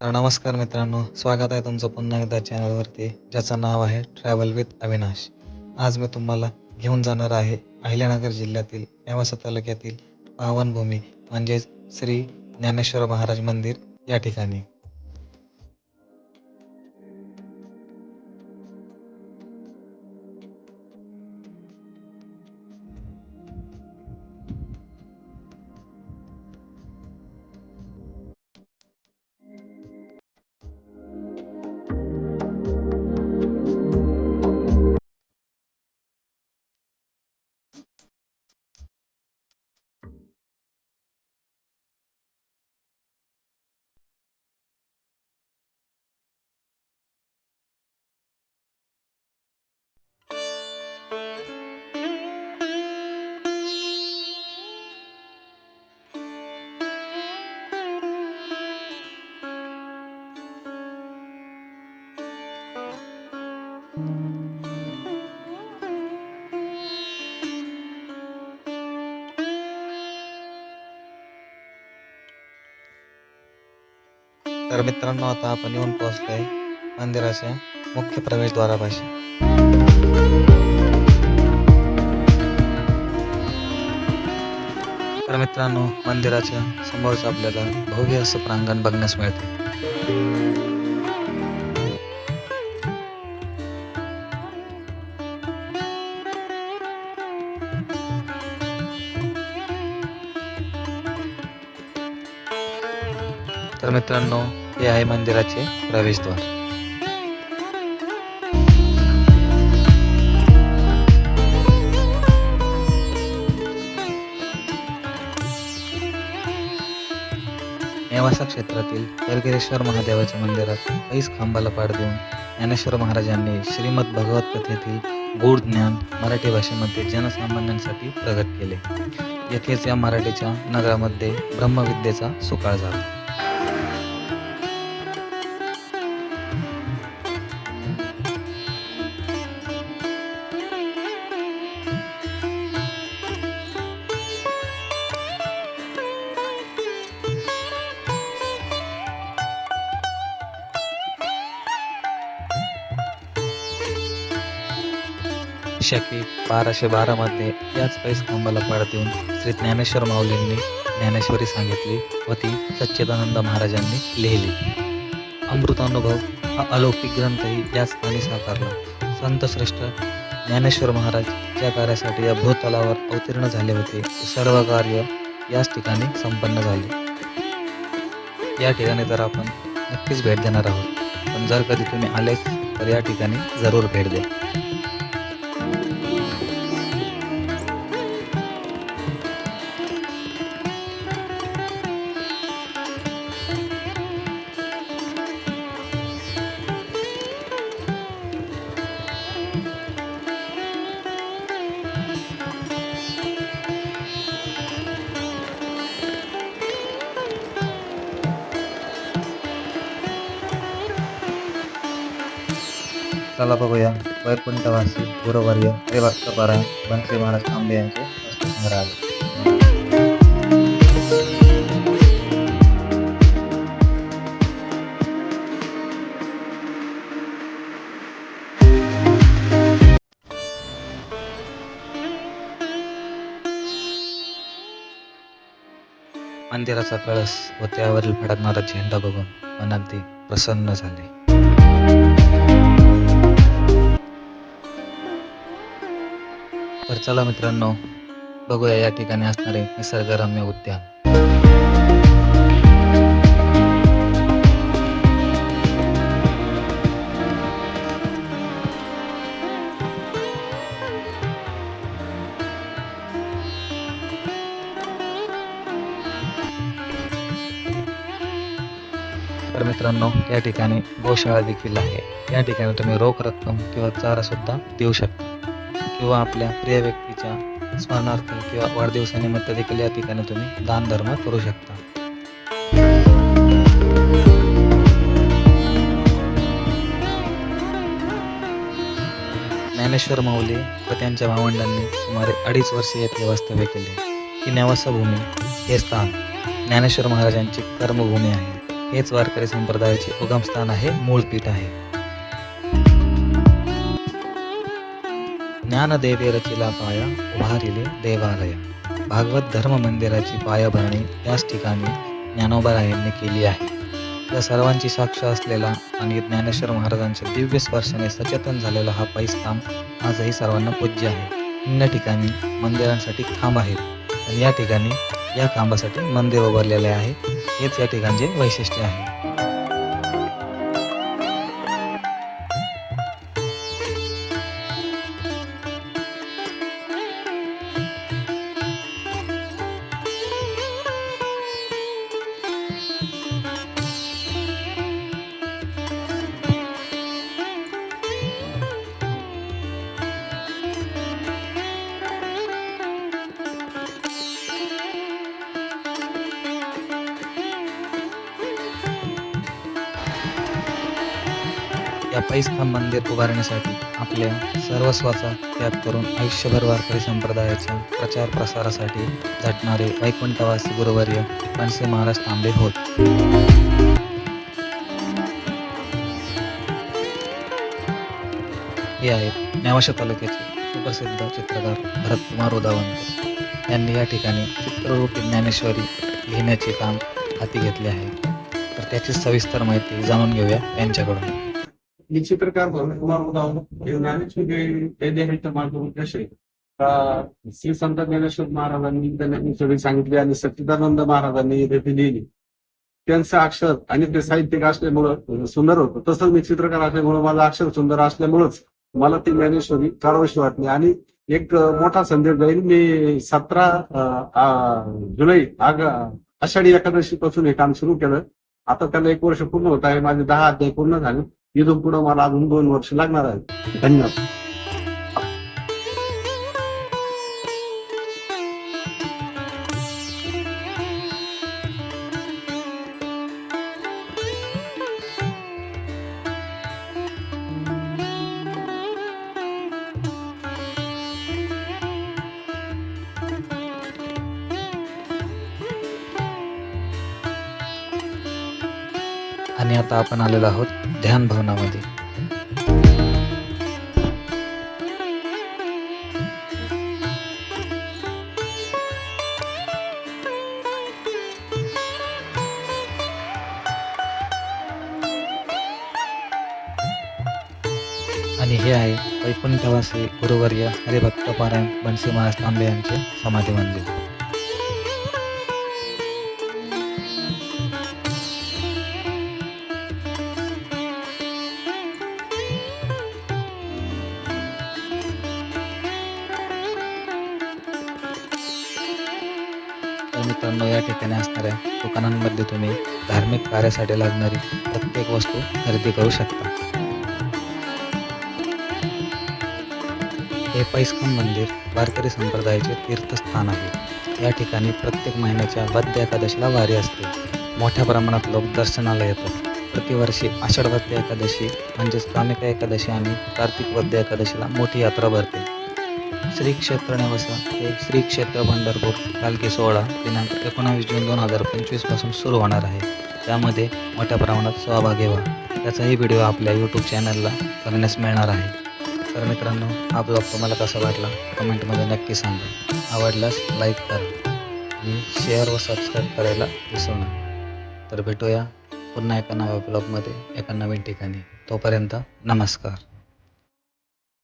तर नमस्कार मित्रांनो स्वागत आहे तुमचं पुन्हा एकदा चॅनलवरती ज्याचं नाव आहे ट्रॅव्हल विथ अविनाश आज मी तुम्हाला घेऊन जाणार आहे अहिल्यानगर जिल्ह्यातील नेवासा तालुक्यातील पावनभूमी म्हणजेच श्री ज्ञानेश्वर महाराज मंदिर या ठिकाणी. तर मित्रांनो आता आपण येऊन पोहोचलोय मंदिराच्या मुख्य प्रवेशद्वारापाशी तर मित्रांनो मंदिराच्या समोरच आपल्याला भव्य असं प्रांगण बघण्यास मिळते तर मित्रांनो हे आहे मंदिराचे प्रवेशद्वार. नेवासा क्षेत्रातील येलगिरीश्वर महादेवाच्या मंदिरात ऐस खांबाला पाड देऊन ज्ञानेश्वर महाराजांनी श्रीमद भगवत कथेतील गूढ ज्ञान मराठी भाषेमध्ये जनसामान्यांसाठी प्रगट केले. येथेच या मराठीच्या नगरामध्ये ब्रह्मविद्येचा सुकाळ झाला. शके बाराशे बारामध्ये याच पैस खांबाला पाड देऊन श्री ज्ञानेश्वर माऊलींनी ज्ञानेश्वरी सांगितली व ती सच्चिदानंद महाराजांनी लिहिली. अमृतानुभव हा अलौकिक ग्रंथही याच स्थानी साकारला. संतश्रेष्ठ ज्ञानेश्वर महाराज ज्या कार्यासाठी या भूतलावर अवतीर्ण झाले होते ते सर्व कार्य याच ठिकाणी संपन्न झाले. या ठिकाणी तर आपण नक्कीच भेट देणार आहोत. पण जर कधी तुम्ही आलेच तर या ठिकाणी जरूर भेट द्या. चला बघूया. वैकुंठवासी गुरुवर्य हरिभक्तपरायण बनश्री महाराज तांबे यांचे संग्रहालय. मंदिराचा कळस व त्यावरील फडकणारा झेंडा बघून मन अगदी प्रसन्न झाले. तर चला मित्रांनो बघूया या ठिकाणी असणारे निसर्गरम्य उद्यान. तर मित्रांनो या ठिकाणी गोशाळा देखील आहे. या ठिकाणी तुम्ही रोख रक्कम किंवा चारा सुद्धा देऊ शकता. किंवा आपल्या प्रिय व्यक्तीच्या स्मरणार्थ किंवा वाढदिवसानिमित्त देखील या ठिकाणी तुम्ही दान धर्म करू शकता. ज्ञानेश्वर माऊली व त्यांच्या भावंडांनी सुमारे अडीच वर्षे येथे वास्तव्य केले. ही नेवासा भूमी हे स्थान ज्ञानेश्वर महाराजांची कर्मभूमी आहे. हेच वारकरी संप्रदायाचे उगमस्थान आहे मूळ पीठ आहे. ज्ञानदेवेरचिला पाया उभारिले देवालय. भागवत धर्म मंदिराची पायाभरणी याच ठिकाणी ज्ञानोबारायांनी केली आहे. या सर्वांची साक्ष असलेला आणि ज्ञानेश्वर महाराजांच्या दिव्य स्पर्शाने सचेतन झालेला हा पैसकाम आजही सर्वांना पूज्य आहे. अन्य ठिकाणी मंदिरांसाठी खांब आहेत आणि या ठिकाणी या खांबासाठी मंदिर उभारलेले आहे. हेच या ठिकाणचे वैशिष्ट्य आहे. या पैसखांब मंदिर उभारण्यासाठी आपल्या सर्वस्वाचा त्याग करून आयुष्यभर वारकरी संप्रदायाच्या प्रचार प्रसारासाठी झटणारे वैकुंठवासी गुरुवर्य पणसे महाराज तांबे होत. हे आहेत नेवाशा तालुक्याचे सुप्रसिद्ध चित्रकार भरतकुमार उदावंत. यांनी या ठिकाणी चित्ररूपी ज्ञानेश्वरी लिहिण्याचे काम हाती घेतले आहे. तर त्याची सविस्तर माहिती जाणून घेऊया यांच्याकडून. चित्रकार म्हणून देण्याचं माझं उद्देश आहे श्री संत ज्ञानेश्वर महाराजांनी त्यांनी सगळी सांगितली आणि सच्चिदानंद महाराजांनी इथे लिहिली. त्यांचं अक्षर आणि ते साहित्यिक असल्यामुळं सुंदर होतं. तसंच मी चित्रकार असल्यामुळं माझं अक्षर सुंदर असल्यामुळंच मला ती ज्ञानेश्वरी करावीशी वाटली. आणि एक मोठा संदेश जाईल. मी सतरा जुलै आग आषाढी एकादशी पासून हे काम सुरू केलं. आता त्याला एक वर्ष पूर्ण होत आहे. माझे दहा अध्याय पूर्ण झाले. इथून पुढे मला अजून दोन वर्ष लागणार आहेत. धन्यवाद. आणि आता आपण आलेलो आहोत ध्यान भवनामध्ये. आणि हे आहे वैकुंठवासी गुरुवर्य हरिभक्त पारायण बनसी महाराज तांबे यांचे समाधी मंदिर. मित्रांनो या ठिकाणी असणाऱ्या दुकानांमध्ये तुम्ही धार्मिक कार्यासाठी लागणारी प्रत्येक वस्तू खरेदी करू शकता. हे पैसकम मंदिर वारकरी संप्रदायाचे तीर्थस्थान आहे. या ठिकाणी प्रत्येक महिन्याच्या बद्ध एकादशीला वारी असते. मोठ्या प्रमाणात लोक दर्शनाला येतात. प्रतिवर्षी आषाढ वद्य एकादशी म्हणजेच कामिका एकादशी आणि कार्तिक वद्य एकादशीला मोठी यात्रा भरते. श्री क्षेत्र नेवसा हे श्री क्षेत्र पंढरपूर पालखी सोहळा दिनांक एकोणावीस जून दोन हजार पंचवीसपासून सुरू होणार आहे. त्यामध्ये मोठ्या प्रमाणात सहभागी व्हा. त्याचाही व्हिडिओ आपल्या यूट्यूब चॅनलला बघण्यास मिळणार आहे. तर मित्रांनो हा ब्लॉग तुम्हाला कसा वाटला? कमेंटमध्ये नक्की सांगा. आवडल्यास लाईक करा आणि शेअर व सबस्क्राईब करायला विसरू नका. तर भेटूया पुन्हा एका नव्या ब्लॉगमध्ये एका नवीन ठिकाणी. तोपर्यंत नमस्कार.